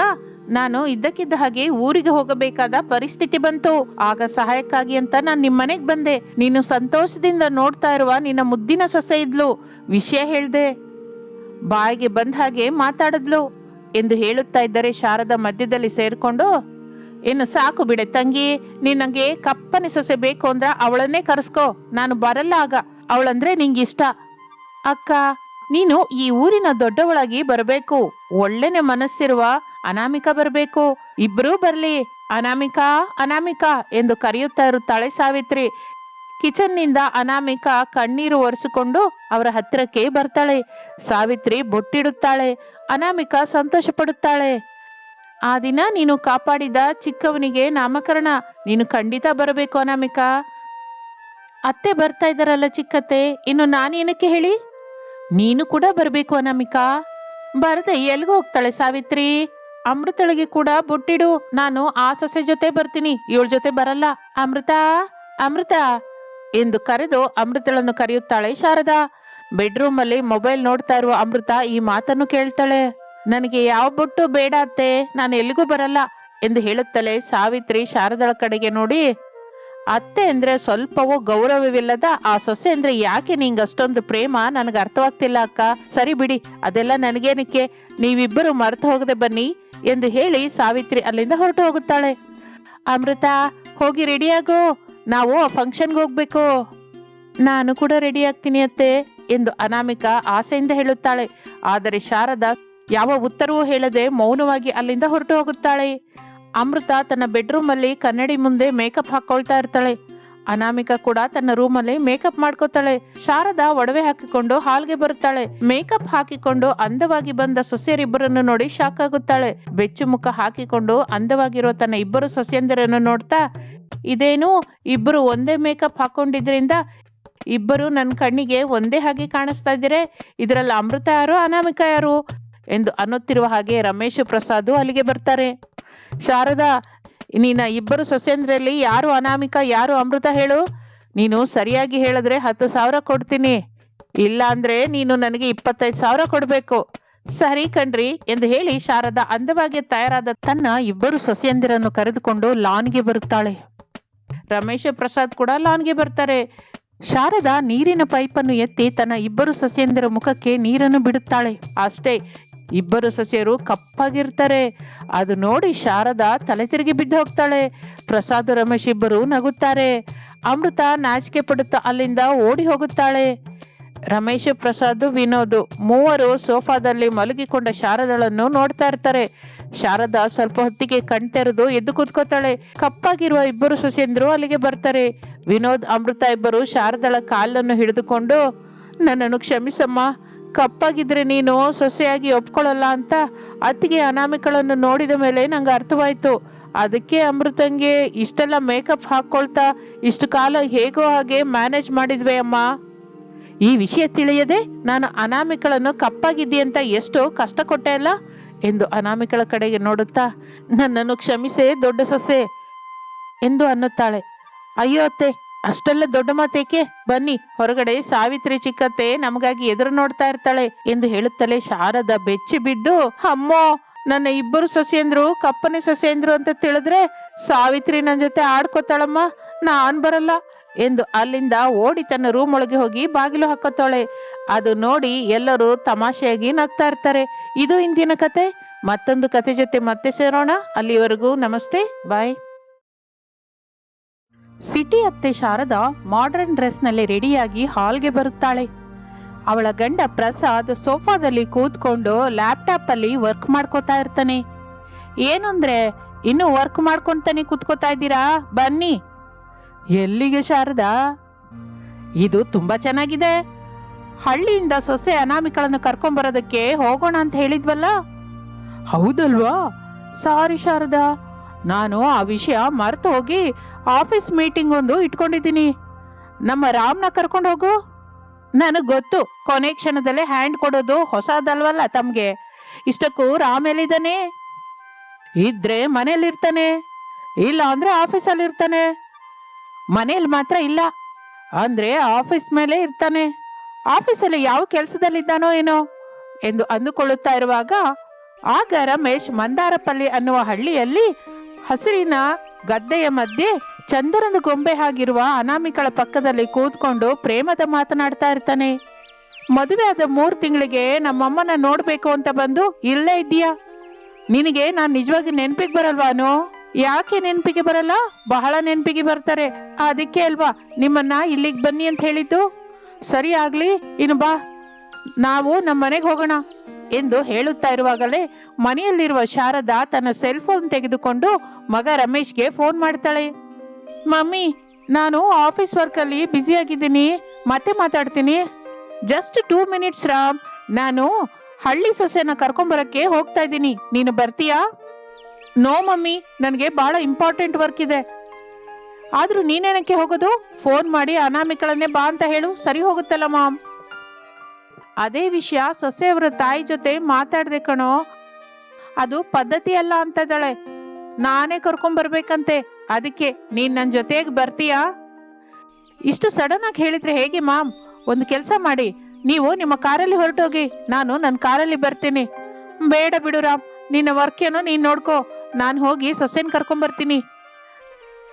ನಾನು ಇದ್ದಕ್ಕಿದ್ದ ಹಾಗೆ ಊರಿಗೆ ಹೋಗಬೇಕಾದ ಪರಿಸ್ಥಿತಿ ಬಂತು. ಆಗ ಸಹಾಯಕ್ಕಾಗಿ ಅಂತ ನಾನು ನಿಮ್ಮನೆಗೆ ಬಂದೆ. ನೀನು ಸಂತೋಷದಿಂದ ನೋಡ್ತಾ ಇರುವ ನಿನ್ನ ಮುದ್ದಿನ ಸೊಸೆ ಇದ್ಲು. ವಿಷಯ ಹೇಳ್ದೆ. ಬಾಯಿಗೆ ಬಂದ ಹಾಗೆ ಮಾತಾಡಿದ್ಲು. ಎಂದು ಹೇಳುತ್ತಾ ಇದ್ದರೆ ಶಾರದ ಮಧ್ಯದಲ್ಲಿ ಸೇರಿಕೊಂಡು, ಇನ್ನು ಸಾಕು ಬಿಡೆ ತಂಗಿ ನಿನಗೆ ಕಪ್ಪನೆ ಸೊಸೆ ಬೇಕು ಅಂದ್ರೆ ಅವಳನ್ನೇ ಕರೆಸ್ಕೋ. ನಾನು ಬರಲ್ಲ ಆಗ. ಅವಳಂದ್ರೆ ನಿಂಗಿಷ್ಟ. ಅಕ್ಕ ನೀನು ಈ ಊರಿನ ದೊಡ್ಡವಳಾಗಿ ಬರಬೇಕು. ಒಳ್ಳೆನೆ ಮನಸ್ಸಿರುವ ಅನಾಮಿಕಾ ಬರಬೇಕು. ಇಬ್ರೂ ಬರ್ಲಿ. ಅನಾಮಿಕಾ ಅನಾಮಿಕಾ ಎಂದು ಕರೆಯುತ್ತಾ ಇರುತ್ತಾಳೆ ಸಾವಿತ್ರಿ. ಕಿಚನ್ನಿಂದ ಅನಾಮಿಕಾ ಕಣ್ಣೀರು ಒರೆಸಿಕೊಂಡು ಅವರ ಹತ್ತಿರಕ್ಕೆ ಬರ್ತಾಳೆ. ಸಾವಿತ್ರಿ ಬೊಟ್ಟಿಡುತ್ತಾಳೆ. ಅನಾಮಿಕಾ ಸಂತೋಷ ಪಡುತ್ತಾಳೆ ಆ ದಿನ ನೀನು ಕಾಪಾಡಿದ ಚಿಕ್ಕವನಿಗೆ ನಾಮಕರಣ. ನೀನು ಖಂಡಿತ ಬರಬೇಕು ಅನಾಮಿಕಾ. ಅತ್ತೆ ಬರ್ತಾ ಇದ್ದಾರಲ್ಲ ಚಿಕ್ಕತ್ತೆ, ಇನ್ನು ನಾನೇನಕ್ಕೆ ಹೇಳಿ? ನೀನು ಕೂಡ ಬರಬೇಕು ಅನಾಮಿಕಾ. ಬರದೆ ಎಲ್ಗೂ ಹೋಗ್ತಾಳೆ ಸಾವಿತ್ರಿ? ಅಮೃತಳಿಗೆ ಕೂಡ ಬುಟ್ಟಿಡು. ನಾನು ಆ ಸೊಸೆ ಜೊತೆ ಬರ್ತೀನಿ. ಇವಳ ಜೊತೆ ಬರಲ್ಲ. ಅಮೃತ? ಅಮೃತ? ಎಂದು ಕರೆದು ಅಮೃತಳನ್ನು ಕರೆಯುತ್ತಾಳೆ ಶಾರದಾ. ಬೆಡ್ರೂಮ್ ಅಲ್ಲಿ ಮೊಬೈಲ್ ನೋಡ್ತಾ ಇರುವ ಅಮೃತ ಈ ಮಾತನ್ನು ಕೇಳ್ತಾಳೆ. ನನಗೆ ಯಾವ ಬೊಟ್ಟು ಬೇಡ ಅತ್ತೆ. ನಾನು ಎಲ್ಲಿಗೂ ಬರಲ್ಲ ಎಂದು ಹೇಳುತ್ತಲೇ ಸಾವಿತ್ರಿ ಶಾರದಳ ಕಡೆಗೆ ನೋಡಿ ಅತ್ತೆ ಅಂದ್ರೆ ಸ್ವಲ್ಪವೂ ಗೌರವವಿಲ್ಲದ ಆ ಸೊಸೆ ಅಂದ್ರೆ ಯಾಕೆ ನಿಂಗೆ ಅಷ್ಟೊಂದು ಪ್ರೇಮ? ನನಗೆ ಅರ್ಥವಾಗ್ತಿಲ್ಲ ಅಕ್ಕ. ಸರಿ ಬಿಡಿ, ಅದೆಲ್ಲ ನನಗೇನಕ್ಕೆ? ನೀವಿಬ್ಬರು ಮರೆತು ಹೋಗದೆ ಬನ್ನಿ ಎಂದು ಹೇಳಿ ಸಾವಿತ್ರಿ ಅಲ್ಲಿಂದ ಹೊರಟು ಹೋಗುತ್ತಾಳೆ. ಅಮೃತ, ಹೋಗಿ ರೆಡಿಯಾಗೋ ನಾವು ಆ ಫಂಕ್ಷನ್ಗೆ ಹೋಗ್ಬೇಕು. ನಾನು ಕೂಡ ರೆಡಿ ಆಗ್ತೀನಿ ಅತ್ತೆ ಎಂದು ಅನಾಮಿಕಾ ಆಸೆಯಿಂದ ಹೇಳುತ್ತಾಳೆ. ಆದರೆ ಶಾರದಾ ಯಾವ ಉತ್ತರವೂ ಹೇಳದೆ ಮೌನವಾಗಿ ಅಲ್ಲಿಂದ ಹೊರಟು ಹೋಗುತ್ತಾಳೆ. ಅಮೃತ ತನ್ನ ಬೆಡ್ರೂಮಲ್ಲಿ ಕನ್ನಡಿ ಮುಂದೆ ಮೇಕಪ್ ಹಾಕೊಳ್ತಾ ಇರ್ತಾಳೆ. ಅನಾಮಿಕಾ ಕೂಡ ತನ್ನ ರೂಮಲ್ಲಿ ಮೇಕಪ್ ಮಾಡ್ಕೋತಾಳೆ. ಶಾರದಾ ಒಡವೆ ಹಾಕಿಕೊಂಡು ಹಾಲ್ಗೆ ಬರುತ್ತಾಳೆ. ಮೇಕಪ್ ಹಾಕಿಕೊಂಡು ಅಂದವಾಗಿ ಬಂದ ಸೊಸೆಯರಿಬ್ಬರನ್ನು ನೋಡಿ ಶಾಕ್ ಆಗುತ್ತಾಳೆ ಬೆಚ್ಚು ಮುಖ ಹಾಕಿಕೊಂಡು ಅಂದವಾಗಿರೋ ತನ್ನ ಇಬ್ಬರು ಸೊಸೆಯಂದಿರನ್ನು ನೋಡ್ತಾ, ಇದೇನು? ಇಬ್ಬರು ಒಂದೇ ಮೇಕಪ್ ಹಾಕೊಂಡಿದ್ರಿಂದ ಇಬ್ಬರು ನನ್ನ ಕಣ್ಣಿಗೆ ಒಂದೇ ಹಾಗೆ ಕಾಣಿಸ್ತಾ ಇದ್ದೀರೆ? ಇದರಲ್ಲಿ ಅಮೃತ ಯಾರು, ಅನಾಮಿಕಾ ಯಾರು? ಎಂದು ಅನ್ನುತ್ತಿರುವ ಹಾಗೆ ರಮೇಶ್ ಪ್ರಸಾದ್ ಅಲ್ಲಿಗೆ ಬರ್ತಾರೆ. ಶಾರದಾ, ನೀನ ಇಬ್ಬರು ಸೊಸೆಂದ್ರಲ್ಲಿ ಯಾರು ಅನಾಮಿಕ, ಯಾರು ಅಮೃತ ಹೇಳು. ನೀನು ಸರಿಯಾಗಿ ಹೇಳಿದ್ರೆ ಹತ್ತು ಸಾವಿರ ಕೊಡ್ತೀನಿ. ಇಲ್ಲ ಅಂದ್ರೆ ನೀನು ನನಗೆ ಇಪ್ಪತ್ತೈದು ಸಾವಿರ ಕೊಡಬೇಕು. ಸರಿ ಕಣ್ರಿ ಎಂದು ಹೇಳಿ ಶಾರದಾ ಅಂದವಾಗಿ ತಯಾರಾದ ತನ್ನ ಇಬ್ಬರು ಸೊಸೆಯಂದಿರನ್ನು ಕರೆದುಕೊಂಡು ಲಾನ್ಗೆ ಬರುತ್ತಾಳೆ. ರಮೇಶ ಪ್ರಸಾದ್ ಕೂಡ ಲಾನ್ಗೆ ಬರ್ತಾರೆ. ಶಾರದಾ ನೀರಿನ ಪೈಪನ್ನು ಎತ್ತಿ ತನ್ನ ಇಬ್ಬರು ಸೊಸೆಯಂದಿರ ಮುಖಕ್ಕೆ ನೀರನ್ನು ಬಿಡುತ್ತಾಳೆ. ಅಷ್ಟೇ ಇಬ್ಬರು ಸೊಸೆಯರು ಕಪ್ಪಾಗಿರ್ತಾರೆ. ಅದು ನೋಡಿ ಶಾರದಾ ತಲೆ ತಿರುಗಿ ಬಿದ್ದು ಹೋಗ್ತಾಳೆ. ಪ್ರಸಾದ್ ರಮೇಶ್ ಇಬ್ಬರು ನಗುತ್ತಾರೆ. ಅಮೃತ ನಾಚಿಕೆ ಪಡುತ್ತಾ ಅಲ್ಲಿಂದ ಓಡಿ ಹೋಗುತ್ತಾಳೆ. ರಮೇಶ್, ಪ್ರಸಾದ್, ವಿನೋದ್ ಮೂವರು ಸೋಫಾದಲ್ಲಿ ಮಲಗಿಕೊಂಡ ಶಾರದಳನ್ನು ನೋಡ್ತಾ ಇರ್ತಾರೆ. ಶಾರದಾ ಸ್ವಲ್ಪ ಹೊತ್ತಿಗೆ ಕಣ್ತೆರೆದು ಎದ್ದು ಕೂತ್ಕೋತಾಳೆ ಕಪ್ಪಾಗಿರುವ ಇಬ್ಬರು ಸೊಸೆಯಂದ್ರು ಅಲ್ಲಿಗೆ ಬರ್ತಾರೆ. ವಿನೋದ್, ಅಮೃತ ಇಬ್ಬರು ಶಾರದಳ ಕಾಲನ್ನು ಹಿಡಿದುಕೊಂಡು, ನನ್ನನ್ನು ಕ್ಷಮಿಸಮ್ಮ. ಕಪ್ಪಾಗಿದ್ರೆ ನೀನು ಸೊಸೆಯಾಗಿ ಒಪ್ಕೊಳ್ಳಲ್ಲ ಅಂತ ಅತ್ತಿಗೆ ಅನಾಮಿಕಳನ್ನು ನೋಡಿದ ಮೇಲೆ ನಂಗೆ ಅರ್ಥವಾಯ್ತು. ಅದಕ್ಕೆ ಅಮೃತಂಗೆ ಇಷ್ಟೆಲ್ಲ ಮೇಕಪ್ ಹಾಕ್ಕೊಳ್ತಾ ಇಷ್ಟು ಕಾಲ ಹೇಗೋ ಹಾಗೆ ಮ್ಯಾನೇಜ್ ಮಾಡಿದ್ವೆ ಅಮ್ಮ. ಈ ವಿಷಯ ತಿಳಿಯದೆ ನಾನು ಅನಾಮಿಕಳನ್ನು ಕಪ್ಪಾಗಿದ್ದೀಯಂತ ಎಷ್ಟು ಕಷ್ಟ ಕೊಟ್ಟೆ ಅಲ್ಲ? ಎಂದು ಅನಾಮಿಕಳ ಕಡೆಗೆ ನೋಡುತ್ತಾ, ನನ್ನನ್ನು ಕ್ಷಮಿಸೆ ದೊಡ್ಡ ಸೊಸೆ ಎಂದು ಅನ್ನುತ್ತಾಳೆ. ಅಯ್ಯೋ ಅತ್ತೆ ಅಷ್ಟೆಲ್ಲ ದೊಡ್ಡ ಮಾತೇಕೆ ಬನ್ನಿ, ಹೊರಗಡೆ ಸಾವಿತ್ರಿ ಚಿಕ್ಕತ್ತೆ ನಮಗಾಗಿ ಎದುರು ನೋಡ್ತಾ ಇರ್ತಾಳೆ ಎಂದು ಹೇಳುತ್ತಲೇ ಶಾರದ ಬೆಚ್ಚಿ ಬಿದ್ದು, ಅಮ್ಮೋ, ನನ್ನ ಇಬ್ಬರು ಸೊಸೆಯಂದ್ರು, ಕಪ್ಪನೆ ಸೊಸೆಯಂದ್ರು ಅಂತ ತಿಳಿದ್ರೆ ಸಾವಿತ್ರಿ ನನ್ನ ಜೊತೆ ಆಡ್ಕೋತಾಳಮ್ಮ, ನಾನ್ ಬರಲ್ಲ ಎಂದು ಅಲ್ಲಿಂದ ಓಡಿ ತನ್ನ ರೂಮ್ ಒಳಗೆ ಹೋಗಿ ಬಾಗಿಲು ಹಾಕೋತಾಳೆ ಅದು ನೋಡಿ ಎಲ್ಲರೂ ತಮಾಷೆಯಾಗಿ ನಗ್ತಾ ಇರ್ತಾರೆ. ಇದು ಇಂದಿನ ಕತೆ, ಮತ್ತೊಂದು ಕತೆ ಜೊತೆ ಮತ್ತೆ ಸೇರೋಣ, ಅಲ್ಲಿವರೆಗೂ ನಮಸ್ತೆ, ಬಾಯ್. ಸಿಟಿ ಅತ್ತೆ ಶಾರದಾ ಮಾಡರ್ನ್ ಡ್ರೆಸ್ನಲ್ಲಿ ರೆಡಿಯಾಗಿ ಹಾಲ್ಗೆ ಬರುತ್ತಾಳೆ. ಅವಳ ಗಂಡ ಪ್ರಸಾದ್ ಸೋಫಾದಲ್ಲಿ ಕೂತ್ಕೊಂಡು ಲ್ಯಾಪ್ಟಾಪಲ್ಲಿ ವರ್ಕ್ ಮಾಡ್ಕೋತಾ ಇರ್ತಾನೆ. ಏನಂದ್ರೆ ಇನ್ನು ವರ್ಕ್ ಮಾಡ್ಕೊತಾನೆ ಕೂತ್ಕೋತಾ ಇದ್ದೀರಾ? ಬನ್ನಿ. ಎಲ್ಲಿಗೆ ಶಾರದಾ? ಇದು ತುಂಬಾ ಚೆನ್ನಾಗಿದೆ. ಹಳ್ಳಿಯಿಂದ ಸೊಸೆ ಅನಾಮಿಕಳನ್ನು ಕರ್ಕೊಂಬರೋದಕ್ಕೆ ಹೋಗೋಣ ಅಂತ ಹೇಳಿದ್ವಲ್ಲ? ಹೌದಲ್ವಾ? ಸಾರಿ ಶಾರದಾ. ನಾನು ಆ ವಿಷಯ ಮರೆತು ಹೋಗಿ ಆಫೀಸ್ ಮೀಟಿಂಗ್ ಒಂದು ಇಟ್ಕೊಂಡಿದ್ದೀನಿ. ನಮ್ಮ ರಾಮ್ನ ಕರ್ಕೊಂಡು ಹೋಗು. ನನಗೆ ಗೊತ್ತು, ಕೊನೆ ಕ್ಷಣದಲ್ಲೇ ಹ್ಯಾಂಡ್ ಕೊಡೋದು ಹೊಸದಲ್ವಲ್ಲ ತಮಗೆ. ಇಷ್ಟಕ್ಕೂ ರಾಮ್ ಎಲ್ಲಿದ್ದಾನೆ? ಇದ್ರೆ ಮನೇಲಿರ್ತಾನೆ, ಇಲ್ಲ ಅಂದ್ರೆ ಆಫೀಸಲ್ಲಿ ಇರ್ತಾನೆ ಮನೇಲಿ ಮಾತ್ರ ಇಲ್ಲ, ಅಂದ್ರೆ ಆಫೀಸ್ ಮೇಲೆ ಇರ್ತಾನೆ. ಆಫೀಸಲ್ಲಿ ಯಾವ ಕೆಲಸದಲ್ಲಿದ್ದಾನೋ ಏನೋ ಎಂದು ಅಂದುಕೊಳ್ಳುತ್ತಾ ಇರುವಾಗ, ಆಗ ರಮೇಶ್ ಮಂದಾರಪಲ್ಲಿ ಅನ್ನುವ ಹಳ್ಳಿಯಲ್ಲಿ ಹಸಿರಿನ ಗದ್ದೆಯ ಮಧ್ಯೆ ಚಂದನದ ಗೊಂಬೆ ಆಗಿರುವ ಅನಾಮಿಕಳ ಪಕ್ಕದಲ್ಲಿ ಕೂತ್ಕೊಂಡು ಪ್ರೇಮದ ಮಾತನಾಡ್ತಾ ಇರ್ತಾನೆ. ಮದುವೆ ಆದ ಮೂರು ತಿಂಗಳಿಗೆ ನಮ್ಮಮ್ಮನ ನೋಡ್ಬೇಕು ಅಂತ ಬಂದು ಇಲ್ಲೇ ಇದ್ದೀಯಾ? ನಿನಗೆ ನಾನು ನಿಜವಾಗಿ ನೆನಪಿಗೆ ಬರಲ್ವಾನು ಯಾಕೆ ನೆನಪಿಗೆ ಬರಲ್ಲ? ಬಹಳ ನೆನಪಿಗೆ ಬರ್ತಾರೆ. ಅದಕ್ಕೆ ಅಲ್ವಾ ನಿಮ್ಮನ್ನ ಇಲ್ಲಿಗೆ ಬನ್ನಿ ಅಂತ ಹೇಳಿದ್ದು? ಸರಿ ಆಗ್ಲಿ, ಇನ್ನು ಬಾ. ನಾವು ನಮ್ಮ ಮನೆಗೆ ಹೋಗೋಣ. ಎಂದು ಹೇಳುತ್ತಾ ಇರುವಾಗಲೇ ಮನೆಯಲ್ಲಿರುವ ಶಾರದಾ ತನ್ನ ಸೆಲ್ ಫೋನ್ ತೆಗೆದುಕೊಂಡು ಮಗ ರಮೇಶ್ಗೆ ಫೋನ್ ಮಾಡ್ತಾಳೆ. ಮಮ್ಮಿ, ನಾನು ಆಫೀಸ್ ವರ್ಕಲ್ಲಿ ಬ್ಯುಸಿಯಾಗಿದ್ದೀನಿ ಮತ್ತೆ ಮಾತಾಡ್ತೀನಿ. Just two minutes Ram. ನಾನು ಹಳ್ಳಿ ಸೊಸೆನ ಕರ್ಕೊಂಬರಕ್ಕೆ ಹೋಗ್ತಾ ಇದ್ದೀನಿ. ನೀನು ಬರ್ತೀಯಾ? No mummy. ನನಗೆ ಬಹಳ ಇಂಪಾರ್ಟೆಂಟ್ ವರ್ಕ್ ಇದೆ. ಆದರೂ ನೀನೇನಕ್ಕೆ ಹೋಗೋದು? ಫೋನ್ ಮಾಡಿ ಅನಾಮಿಕಳನ್ನೇ ಬಾ ಅಂತ ಹೇಳು. ಸರಿ ಹೋಗುತ್ತಲ್ಲ, ಮಾಮ್. ಅದೇ ವಿಷಯ ಸೊಸೆ ಅವರ ತಾಯಿ ಜೊತೆ ಮಾತಾಡ್ದೆ ಕಣೋ. ಅದು ಪದ್ಧತಿ ಅಲ್ಲ ಅಂತದಾಳೆ. ನಾನೇ ಕರ್ಕೊಂಬರ್ಬೇಕಂತೆ ಅದಕ್ಕೆ ನೀನ್ ನನ್ನ ಜೊತೆಗೆ ಬರ್ತೀಯಾ? ಇಷ್ಟು ಸಡನ್ ಆಗಿ ಹೇಳಿದ್ರೆ ಹೇಗೆ ಮಾಮ್? ಒಂದು ಕೆಲಸ ಮಾಡಿ. ನೀವು ನಿಮ್ಮ ಕಾರಲ್ಲಿ ಹೊರಟೋಗಿ, ನಾನು ನನ್ನ ಕಾರಲ್ಲಿ ಬರ್ತೀನಿ. ಬೇಡ ಬಿಡು ರಾಮ್. ನಿನ್ನ ವರ್ಕ್ ಏನೋ ನೀನು ನೋಡ್ಕೋ. ನಾನು ಹೋಗಿ ಸೊಸೆನ ಕರ್ಕೊಂಬರ್ತೀನಿ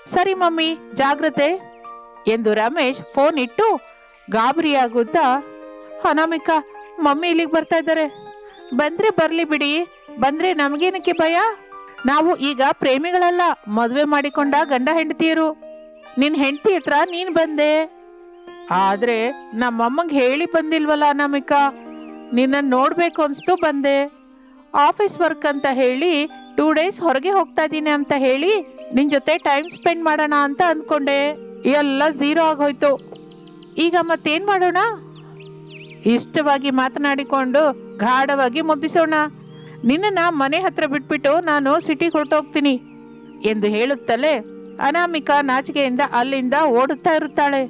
ಸರಿ ಮಮ್ಮಿ, ಜಾಗ್ರತೆ. ಎಂದು ರಮೇಶ್ ಫೋನ್ ಇಟ್ಟು ಗಾಬರಿಯಾಗುತ್ತಾ ಅನಾಮಿಕಾ, ಮಮ್ಮಿ ಇಲ್ಲಿಗೆ ಬರ್ತಾ ಇದ್ದಾರೆ. ಬಂದ್ರೆ ಬರ್ಲಿ ಬಿಡಿ, ಬಂದ್ರೆ ನಮಗೇನಕ್ಕೆ ಭಯ? ನಾವು ಈಗ ಪ್ರೇಮಿಗಳಲ್ಲ, ಮದುವೆ ಮಾಡಿಕೊಂಡ ಗಂಡ ಹೆಂಡತಿಯರು. ನಿನ್ ಹೆಂಡತಿ ಹತ್ರ ನೀನ್ ಬಂದೆ. ಆದ್ರೆ ನಮ್ಮಮ್ಮಂಗೆ ಹೇಳಿ ಬಂದಿಲ್ವಲ್ಲ ಅನಾಮಿಕಾ? ನಿನ್ನ ನೋಡ್ಬೇಕು ಅನ್ಸ್ತು ಬಂದೆ. ಆಫೀಸ್ ವರ್ಕ್ ಅಂತ ಹೇಳಿ ಟೂ ಡೇಸ್ ಹೊರಗೆ ಹೋಗ್ತಾ ಇದ್ದೀನಿ ಅಂತ ಹೇಳಿ ನಿನ್ ಜೊತೆ ಟೈಮ್ ಸ್ಪೆಂಡ್ ಮಾಡೋಣ ಅಂತ ಅಂದ್ಕೊಂಡೆ. ಎಲ್ಲ ಝೀರೋ ಆಗೋಯ್ತು. ಈಗ ಮತ್ತೇನ್ ಮಾಡೋಣ? ಇಷ್ಟವಾಗಿ ಮಾತನಾಡಿಕೊಂಡು ಗಾಢವಾಗಿ ಮುದ್ದಿಸೋಣ. ನಿನ್ನನ್ನು ಮನೆ ಹತ್ರ ಬಿಟ್ಬಿಟ್ಟು ನಾನು ಸಿಟಿಗೆ ಹೊರಟೋಗ್ತೀನಿ ಎಂದು ಹೇಳುತ್ತಲೇ ಅನಾಮಿಕ ನಾಚಿಕೆಯಿಂದ ಅಲ್ಲಿಂದ ಓಡುತ್ತಾ ಇರುತ್ತಾಳೆ.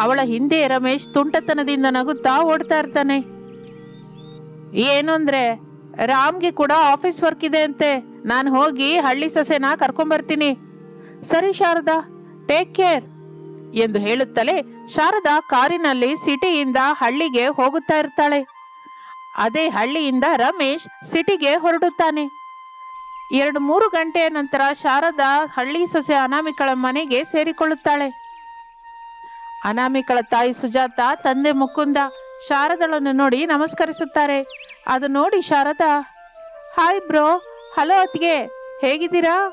ಅವಳ ಹಿಂದೆ ರಮೇಶ್ ತುಂಟತನದಿಂದ ನಗುತ್ತಾ ಓಡ್ತಾ ಇರ್ತಾನೆ. ಏನು ಅಂದ್ರೆ ರಾಮ್ಗೆ ಕೂಡ ಆಫೀಸ್ ವರ್ಕ್ ಇದೆ ಅಂತೆ. ನಾನು ಹೋಗಿ ಹಳ್ಳಿ ಸೊಸೆನ ಕರ್ಕೊಂಬರ್ತೀನಿ. ಸರಿ ಶಾರದಾ ಟೇಕ್ ಕೇರ್ ಎಂದು ಹೇಳುತ್ತಲೇ ಶಾರದಾ ಕಾರಿನಲ್ಲಿ ಸಿಟಿಯಿಂದ ಹಳ್ಳಿಗೆ ಹೋಗುತ್ತಾ ಇರ್ತಾಳೆ. ಅದೇ ಹಳ್ಳಿಯಿಂದ ರಮೇಶ್ ಸಿಟಿಗೆ ಹೊರಡುತ್ತಾನೆ. ಎರಡು ಮೂರು ಗಂಟೆಯ ನಂತರ ಶಾರದಾ ಹಳ್ಳಿ ಸೊಸೆ ಅನಾಮಿಕಳ ಮನೆಗೆ ಸೇರಿಕೊಳ್ಳುತ್ತಾಳೆ. ಅನಾಮಿಕಳ ತಾಯಿ ಸುಜಾತ, ತಂದೆ ಮುಕುಂದ ಶಾರದಳನ್ನು ನೋಡಿ ನಮಸ್ಕರಿಸುತ್ತಾರೆ. ಅದು ನೋಡಿ ಶಾರದಾ, ಹಾಯ್ ಬ್ರೋ, ಹಲೋ ಅತ್ತಿಗೆ, ಹೇಗಿದ್ದೀರಾ?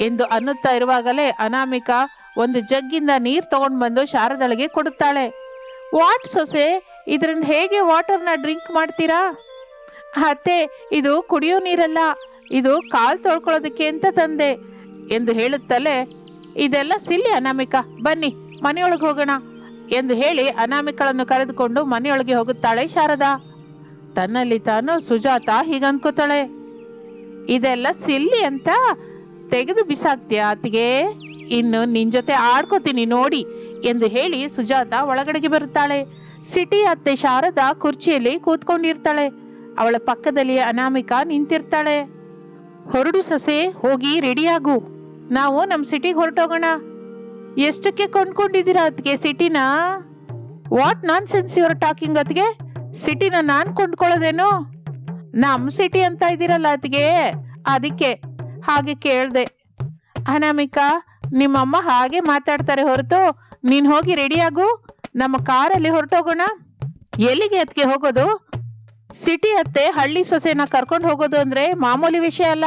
ಎಂದು ಅನ್ನುತ್ತಾ ಇರುವಾಗಲೇ ಅನಾಮಿಕಾ ಒಂದು ಜಗ್ಗಿಂದ ನೀರು ತಗೊಂಡು ಬಂದು ಶಾರದಳಿಗೆ ಕೊಡುತ್ತಾಳೆ. ವಾಟ್ ಸೊಸೆ, ಇದರಿಂದ ಹೇಗೆ ವಾಟರ್ನ ಡ್ರಿಂಕ್ ಮಾಡ್ತೀರಾ? ಅತ್ತೆ, ಇದು ಕುಡಿಯೋ ನೀರಲ್ಲ, ಇದು ಕಾಲು ತೊಳ್ಕೊಳ್ಳೋದಕ್ಕೆ ಅಂತ ತಂದೆ, ಎಂದು ಹೇಳುತ್ತಲೇ, ಇದೆಲ್ಲ ಸಿಲ್ಲಿ ಅನಾಮಿಕಾ, ಬನ್ನಿ, ಮನೆಯೊಳಗೆ ಹೋಗೋಣ, ಎಂದು ಹೇಳಿ ಅನಾಮಿಕಳನ್ನು ಕರೆದುಕೊಂಡು ಮನೆಯೊಳಗೆ ಹೋಗುತ್ತಾಳೆ ಶಾರದಾ. ತನ್ನಲ್ಲಿ ತಾನು ಸುಜಾತ ಹೀಗನ್ಕೋತಾಳೆ ಇದೆಲ್ಲ ಸಿಲ್ಲಿ ಅಂತ ತೆಗೆದು ಬಿಸಾಕ್ತೀಯ ಅತ್ತಿಗೆ? ಇನ್ನು ನಿನ್ ಜೊತೆ ಆಡ್ಕೋತೀನಿ ನೋಡಿ ಎಂದು ಹೇಳಿ ಸುಜಾತ ಒಳಗಡೆಗೆ ಬರುತ್ತಾಳೆ. ಸಿಟಿ ಅತ್ತೆ ಶಾರದಾ ಕುರ್ಚಿಯಲ್ಲಿ ಕೂತ್ಕೊಂಡಿರ್ತಾಳೆ. ಅವಳ ಪಕ್ಕದಲ್ಲಿ ಅನಾಮಿಕಾ ನಿಂತಿರ್ತಾಳೆ. ಹೊರಡು ಸೊಸೆ, ಹೋಗಿ ರೆಡಿಯಾಗು. ನಾವು ನಮ್ಮ ಸಿಟಿಗೆ ಹೊರಟೋಗೋಣ. ಎಷ್ಟಕ್ಕೆ ಕೊಂಡ್ಕೊಂಡಿದ್ದೀರಾ ಅದಕ್ಕೆ ಸಿಟಿನ? What nonsense your talking ಅದಕ್ಕೆ ಸಿಟಿನ ನಾನು ಕೊಂಡ್ಕೊಳ್ಳೋದೇನು? ನಮ್ಮ ಸಿಟಿ ಅಂತ ಇದ್ದೀರಲ್ಲ ಅದಕ್ಕೆ ಅದಕ್ಕೆ ಹಾಗೆ ಕೇಳಿದೆ. ಅನಾಮಿಕಾ ನಿಮ್ಮಮ್ಮ ಹಾಗೆ ಮಾತಾಡ್ತಾರೆ ಹೊರತು ನೀನು ಹೋಗಿ ರೆಡಿಯಾಗು ನಮ್ಮ ಕಾರಲ್ಲಿ ಹೊರಟೋಗೋಣ. ಎಲ್ಲಿಗೆ ಅದಕ್ಕೆ ಹೋಗೋದು? ಸಿಟಿ ಅತ್ತೆ ಹಳ್ಳಿ ಸೊಸೆನ ಕರ್ಕೊಂಡು ಹೋಗೋದು ಅಂದ್ರೆ ಮಾಮೂಲಿ ವಿಷಯ ಅಲ್ಲ.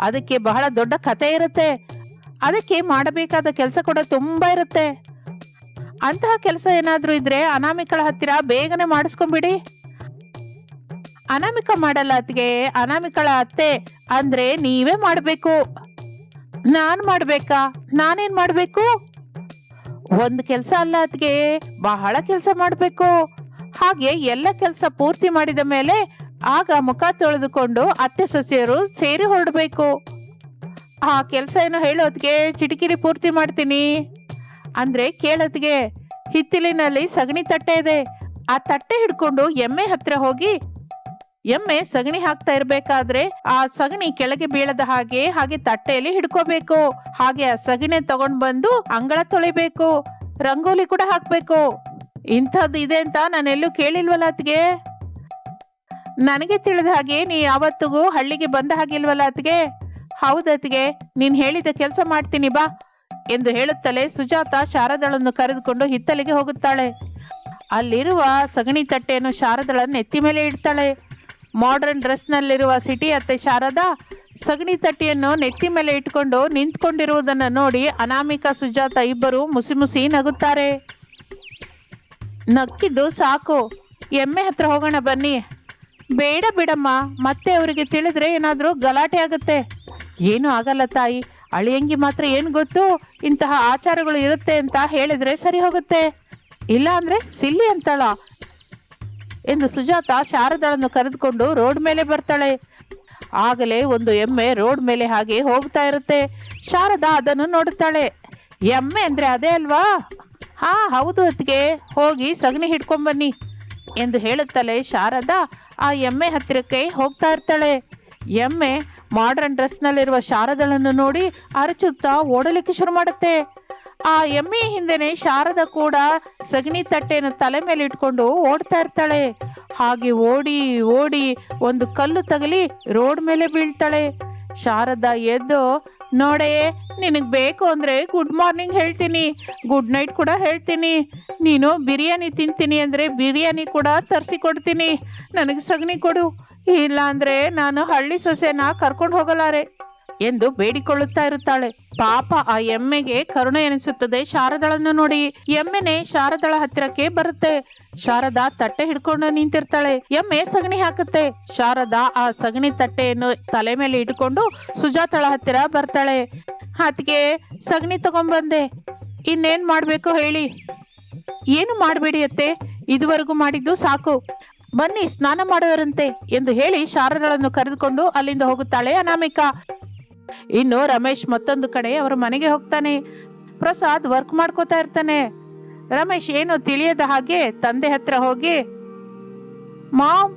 ಅದಕ್ಕೆ ಬಹಳ ದೊಡ್ಡ ಕತೆ ಇರುತ್ತೆ. ಅದಕ್ಕೆ ಮಾಡಬೇಕಾದ ಕೆಲಸ ಕೂಡ ತುಂಬಾ ಇರುತ್ತೆ. ಅಂತಹ ಕೆಲಸ ಏನಾದರೂ ಇದ್ರೆ ಅನಾಮಿಕಳ ಹತ್ತಿರ ಬೇಗನೆ ಮಾಡಿಸ್ಕೊಂಬಿಡಿ. ಅನಾಮಿಕ ಮಾಡಲ್ಲ ಅತ್ತಿಗೆ, ಅನಾಮಿಕಳ ಅತ್ತೆ ಅಂದ್ರೆ ನೀವೇ ಮಾಡ್ಬೇಕು. ನಾನ್ ಮಾಡ್ಬೇಕಾ? ನಾನೇನ್ ಮಾಡ್ಬೇಕು? ಒಂದ್ ಕೆಲಸ ಅಲ್ಲ ಅದ್ಗೆ ಬಹಳ ಕೆಲಸ ಮಾಡ್ಬೇಕು. ಹಾಗೆ ಎಲ್ಲ ಕೆಲಸ ಪೂರ್ತಿ ಮಾಡಿದ ಮೇಲೆ ಆಗ ಮುಖ ತೊಳೆದುಕೊಂಡು ಅತ್ತೆ ಸಸ್ಯರು ಸೇರಿ ಹೊರಡಬೇಕು. ಆ ಕೆಲಸ ಏನೋ ಹೇಳೋದ್ಗೆ ಚಿಟಿಕಿರಿ ಪೂರ್ತಿ ಮಾಡ್ತೀನಿ. ಅಂದ್ರೆ ಕೇಳೋದ್ಗೆ ಹಿತ್ತಿಲಿನಲ್ಲಿ ಸಗಣಿ ತಟ್ಟೆ ಇದೆ. ಆ ತಟ್ಟೆ ಹಿಡ್ಕೊಂಡು ಎಮ್ಮೆ ಹತ್ರ ಹೋಗಿ ಎಮ್ಮೆ ಸಗಣಿ ಹಾಕ್ತಾ ಇರ್ಬೇಕಾದ್ರೆ ಆ ಸಗಣಿ ಕೆಳಗೆ ಬೀಳದ ಹಾಗೆ ಹಾಗೆ ತಟ್ಟೆಯಲ್ಲಿ ಹಿಡ್ಕೋಬೇಕು. ಹಾಗೆ ಆ ಸಗಣಿ ತಗೊಂಡ್ ಬಂದು ಅಂಗಳ ತೊಳಿಬೇಕು, ರಂಗೋಲಿ ಕೂಡ ಹಾಕ್ಬೇಕು. ಇಂಥದ್ದು ಇದೆ ಅಂತ ನಾನೆಲ್ಲೂ ಕೇಳಿಲ್ವಲ್ಲ ಅತ್ಗೆ ನನಗೆ ತಿಳಿದ ಹಾಗೆ ನೀ ಯಾವತ್ತಿಗೂ ಹಳ್ಳಿಗೆ ಬಂದ ಹಾಗಿಲ್ವಲ್ಲ ಅತ್ಗೆ ಹೌದತ್ಗೆ ನೀನ್ ಹೇಳಿದ ಕೆಲಸ ಮಾಡ್ತೀನಿ ಬಾ ಎಂದು ಹೇಳುತ್ತಲೇ ಸುಜಾತ ಶಾರದಳನ್ನು ಕರೆದುಕೊಂಡು ಹಿತ್ತಲಿಗೆ ಹೋಗುತ್ತಾಳೆ. ಅಲ್ಲಿರುವ ಸಗಣಿ ತಟ್ಟೆಯನ್ನು ಶಾರದಳ ನೆತ್ತಿ ಮೇಲೆ ಇಡ್ತಾಳೆ. ಮಾಡರ್ನ್ ಡ್ರೆಸ್ನಲ್ಲಿರುವ ಸಿಟಿ ಅತ್ತೆ ಶಾರದಾ, ಸಗಣಿ ತಟ್ಟಿಯನ್ನು ನೆತ್ತಿ ಮೇಲೆ ಇಟ್ಕೊಂಡು ನಿಂತ್ಕೊಂಡಿರುವುದನ್ನು ನೋಡಿ ಅನಾಮಿಕಾ ಸುಜಾತ ಇಬ್ಬರು ಮುಸಿ ಮುಸಿ ನಗುತ್ತಾರೆ. ನಕ್ಕಿದ್ದು ಸಾಕು, ಎಮ್ಮೆ ಹತ್ರ ಹೋಗೋಣ ಬನ್ನಿ. ಬೇಡ ಬಿಡಮ್ಮ, ಮತ್ತೆ ಅವರಿಗೆ ತಿಳಿದ್ರೆ ಏನಾದರೂ ಗಲಾಟೆ ಆಗುತ್ತೆ. ಏನೂ ಆಗಲ್ಲ ತಾಯಿ, ಅಳಿಯಂಗಿ ಮಾತ್ರ ಏನು ಗೊತ್ತು? ಇಂತಹ ಆಚಾರಗಳು ಇರುತ್ತೆ ಅಂತ ಹೇಳಿದ್ರೆ ಸರಿ ಹೋಗುತ್ತೆ. ಇಲ್ಲ ಅಂದ್ರೆ ಸಿಲ್ಲಿ ಅಂತಾಳ ಎಂದು ಸುಜಾತ ಶಾರದಾಳನ್ನು ಕರೆದುಕೊಂಡು ರೋಡ್ ಮೇಲೆ ಬರ್ತಾಳೆ. ಆಗಲೇ ಒಂದು ಎಮ್ಮೆ ರೋಡ್ ಮೇಲೆ ಹಾಗೆ ಹೋಗ್ತಾ ಇರುತ್ತೆ. ಶಾರದಾ ಅದನ್ನು ನೋಡುತ್ತಾಳೆ. ಎಮ್ಮೆ ಅಂದ್ರೆ ಅದೇ ಅಲ್ವಾ? ಹಾ, ಹೌದು ಅತ್ತಿಗೆ. ಹೋಗಿ ಸಗಣಿ ಹಿಡ್ಕೊಂಬನ್ನಿ ಎಂದು ಹೇಳುತ್ತಲೇ ಶಾರದಾ ಆ ಎಮ್ಮೆ ಹತ್ತಿರಕ್ಕೆ ಹೋಗ್ತಾ ಇರ್ತಾಳೆ. ಎಮ್ಮೆ ಮಾಡರ್ನ್ ಡ್ರೆಸ್ನಲ್ಲಿರುವ ಶಾರದಳನ್ನು ನೋಡಿ ಅರಚುತ್ತಾ ಓಡಲಿಕ್ಕೆ ಶುರು ಮಾಡುತ್ತೆ. ಆ ಎಮ್ಮೆ ಹಿಂದೆನೆ ಶಾರದ ಕೂಡ ಸಗಣಿ ತಟ್ಟೆನ ತಲೆ ಮೇಲೆ ಇಟ್ಕೊಂಡು ಓಡ್ತಾ ಇರ್ತಾಳೆ. ಹಾಗೆ ಓಡಿ ಓಡಿ ಒಂದು ಕಲ್ಲು ತಗಲಿ ರೋಡ್ ಮೇಲೆ ಬೀಳ್ತಾಳೆ. ಶಾರದ ಎದ್ದು, ನೋಡೇ, ನಿನಗೆ ಬೇಕು ಅಂದರೆ ಗುಡ್ ಮಾರ್ನಿಂಗ್ ಹೇಳ್ತೀನಿ. ಗುಡ್ ನೈಟ್ ಕೂಡ ಹೇಳ್ತೀನಿ. ನೀನು ಬಿರಿಯಾನಿ ತಿಂತೀನಿ ಅಂದರೆ ಬಿರಿಯಾನಿ ಕೂಡ ತರಿಸಿ ಕೊಡ್ತೀನಿ ನನಗೆ ಸಗಣಿ ಕೊಡು. ಇಲ್ಲ ಅಂದರೆ ನಾನು ಹಳ್ಳಿ ಸೊಸೆನ ಕರ್ಕೊಂಡು ಹೋಗಲಾರೆ. ಎಂದು ಬೇಡಿಕೊಳ್ಳುತ್ತಾ ಇರುತ್ತಾಳೆ. ಪಾಪ ಆ ಎಮ್ಮೆಗೆ ಕರುಣೆ ಎನಿಸುತ್ತದೆ. ಶಾರದಳನ್ನು ನೋಡಿ ಎಮ್ಮೆನೆ ಶಾರದಳ ಹತ್ತಿರಕ್ಕೆ ಬರುತ್ತೆ. ಶಾರದಾ ತಟ್ಟೆ ಹಿಡ್ಕೊಂಡು ನಿಂತಿರ್ತಾಳೆ. ಎಮ್ಮೆ ಸಗಣಿ ಹಾಕುತ್ತೆ. ಶಾರದಾ ಆ ಸಗಣಿ ತಟ್ಟೆಯನ್ನು ತಲೆ ಮೇಲೆ ಇಟ್ಕೊಂಡು ಸುಜಾತಳ ಹತ್ತಿರ ಬರ್ತಾಳೆ. ಅದಕ್ಕೆ ಸಗಣಿ ತಗೊಂಬಂದೆ ಇನ್ನೇನ್ ಮಾಡ್ಬೇಕು ಹೇಳಿ? ಏನು ಮಾಡಬೇಡಿ ಅತ್ತೆ. ಇದುವರೆಗೂ ಮಾಡಿದ್ದು ಸಾಕು. ಬನ್ನಿ, ಸ್ನಾನ ಮಾಡುವರಂತೆ ಎಂದು ಹೇಳಿ ಶಾರದಳನ್ನು ಕರೆದುಕೊಂಡು ಅಲ್ಲಿಂದ ಹೋಗುತ್ತಾಳೆ ಅನಾಮಿಕಾ. ಇನ್ನು ರಮೇಶ್ ಮತ್ತೊಂದು ಕಡೆ ಅವರ ಮನೆಗೆ ಹೋಗ್ತಾನೆ. ಪ್ರಸಾದ್ ವರ್ಕ್ ಮಾಡ್ಕೋತಾ ಇರ್ತಾನೆ. ರಮೇಶ್ ಏನು ತಿಳಿಯದ ಹಾಗೆ ತಂದೆ ಹತ್ರ ಹೋಗಿ, ಮಾಮ್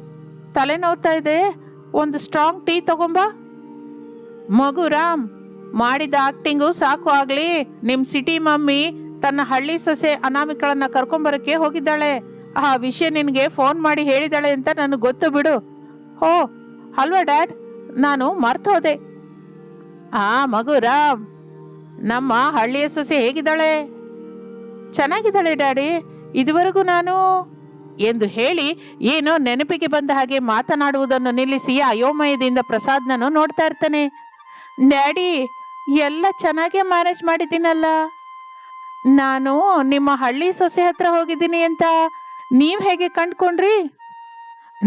ತಲೆ ನೋವ್ತಾ ಇದೆ. ಒಂದು ಸ್ಟ್ರಾಂಗ್ ಟೀ ತಗೊಂಬ. ಮಗು ರಾಮ್, ಮಾಡಿದ ಆಕ್ಟಿಂಗು ಸಾಕು ಆಗ್ಲಿ. ನಿಮ್ ಸಿಟಿ ಮಮ್ಮಿ ತನ್ನ ಹಳ್ಳಿ ಸೊಸೆ ಅನಾಮಿಕಳನ್ನ ಕರ್ಕೊಂಬರಕ್ಕೆ ಹೋಗಿದ್ದಾಳೆ. ಆ ವಿಷಯ ನಿನಗೆ ಫೋನ್ ಮಾಡಿ ಹೇಳಿದಾಳೆ ಅಂತ ನನಗೆ ಗೊತ್ತು ಬಿಡು. ಓ ಅಲ್ವಾ ಡ್ಯಾಡ್? ನಾನು ಮರ್ತೋದೆ ಆ ಮಗು ರಾಮ್, ನಮ್ಮ ಹಳ್ಳಿಯ ಸೊಸೆ ಹೇಗಿದ್ದಾಳೆ? ಚೆನ್ನಾಗಿದ್ದಾಳೆ ಡ್ಯಾಡಿ, ಇದುವರೆಗೂ ನಾನು ಎಂದು ಹೇಳಿ ಏನೋ ನೆನಪಿಗೆ ಬಂದ ಹಾಗೆ ಮಾತನಾಡುವುದನ್ನು ನಿಲ್ಲಿಸಿ ಅಯೋಮಯದಿಂದ ಪ್ರಸಾದ್ನನ್ನು ನೋಡ್ತಾ ಇರ್ತಾನೆ. ಡ್ಯಾಡಿ, ಎಲ್ಲ ಚೆನ್ನಾಗೇ ಮ್ಯಾನೇಜ್ ಮಾಡಿದ್ದೀನಲ್ಲ? ನಾನು ನಿಮ್ಮ ಹಳ್ಳಿ ಸೊಸೆ ಹತ್ರ ಹೋಗಿದ್ದೀನಿ ಅಂತ ನೀವು ಹೇಗೆ ಕಂಡ್ಕೊಂಡ್ರಿ?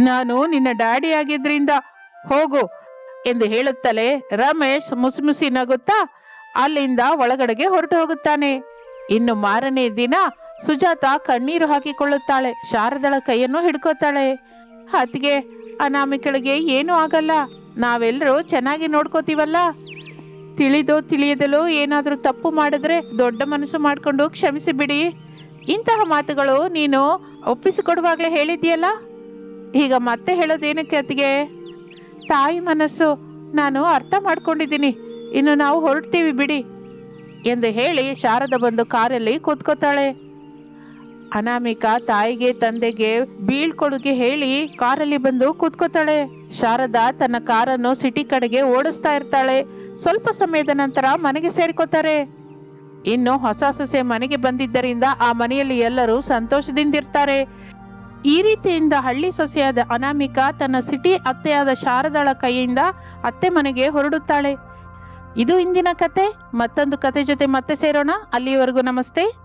ನಾನು ನಿನ್ನ ಡ್ಯಾಡಿ ಆಗಿದ್ರಿಂದ ಹೋಗು ಎಂದು ಹೇಳುತ್ತಲೇ ರಮೇಶ್ ಮುಸುಮುಸಿ ನಗುತ್ತಾ ಅಲ್ಲಿಂದ ಒಳಗಡೆಗೆ ಹೊರಟು ಹೋಗುತ್ತಾನೆ. ಇನ್ನು ಮಾರನೇ ದಿನ ಸುಜಾತ ಕಣ್ಣೀರು ಹಾಕಿಕೊಳ್ಳುತ್ತಾಳೆ. ಶಾರದಳ ಕೈಯನ್ನು ಹಿಡ್ಕೋತಾಳೆ. ಅತ್ತಿಗೆ, ಅನಾಮಿಕಳಿಗೆ ಏನೂ ಆಗಲ್ಲ. ನಾವೆಲ್ಲರೂ ಚೆನ್ನಾಗಿ ನೋಡ್ಕೋತೀವಲ್ಲ? ತಿಳಿದೋ ತಿಳಿಯದಲೋ ಏನಾದರೂ ತಪ್ಪು ಮಾಡಿದ್ರೆ ದೊಡ್ಡ ಮನಸ್ಸು ಮಾಡಿಕೊಂಡು ಕ್ಷಮಿಸಿ ಬಿಡಿ ಇಂತಹ ಮಾತುಗಳು ನೀನು ಒಪ್ಪಿಸಿಕೊಡುವಾಗಲೇ ಹೇಳಿದ್ಯಲ್ಲ ಈಗ ಮತ್ತೆ ಹೇಳೋದೇನಕ್ಕೆ ಅತ್ತಿಗೆ? ತಾಯಿ ಮನಸ್ಸು ನಾನು ಅರ್ಥ ಮಾಡ್ಕೊಂಡಿದ್ದೀನಿ. ಇನ್ನು ನಾವು ಹೊರಡ್ತೀವಿ ಬಿಡಿ ಎಂದು ಹೇಳಿ ಶಾರದ ಬಂದು ಕಾರಲ್ಲಿ ಕೂತ್ಕೋತಾಳೆ. ಅನಾಮಿಕಾ ತಾಯಿಗೆ ತಂದೆಗೆ ಬೀಳ್ಕೊಡುಗೆ ಹೇಳಿ ಕಾರಲ್ಲಿ ಬಂದು ಕೂತ್ಕೋತಾಳೆ. ಶಾರದಾ ತನ್ನ ಕಾರನ್ನು ಸಿಟಿ ಕಡೆಗೆ ಓಡಿಸ್ತಾ ಇರ್ತಾಳೆ. ಸ್ವಲ್ಪ ಸಮಯದ ನಂತರ ಮನೆಗೆ ಸೇರ್ಕೋತಾರೆ. ಇನ್ನು ಹೊಸ ಸೊಸೆ ಮನೆಗೆ ಬಂದಿದ್ದರಿಂದ ಆ ಮನೆಯಲ್ಲಿ ಎಲ್ಲರೂ ಸಂತೋಷದಿಂದಿರ್ತಾರೆ. ಈ ರೀತಿಯಿಂದ ಹಳ್ಳಿ ಸೊಸೆಯಾದ ಅನಾಮಿಕಾ ತನ್ನ ಸಿಟಿ ಅತ್ತೆಯಾದ ಶಾರದಾಳ ಕೈಯಿಂದ ಅತ್ತೆ ಮನೆಗೆ ಹೊರಡುತ್ತಾಳೆ. ಇದು ಇಂದಿನ ಕತೆ. ಮತ್ತೊಂದು ಕತೆ ಜೊತೆ ಮತ್ತೆ ಸೇರೋಣ. ಅಲ್ಲಿಯವರೆಗೂ ನಮಸ್ತೆ.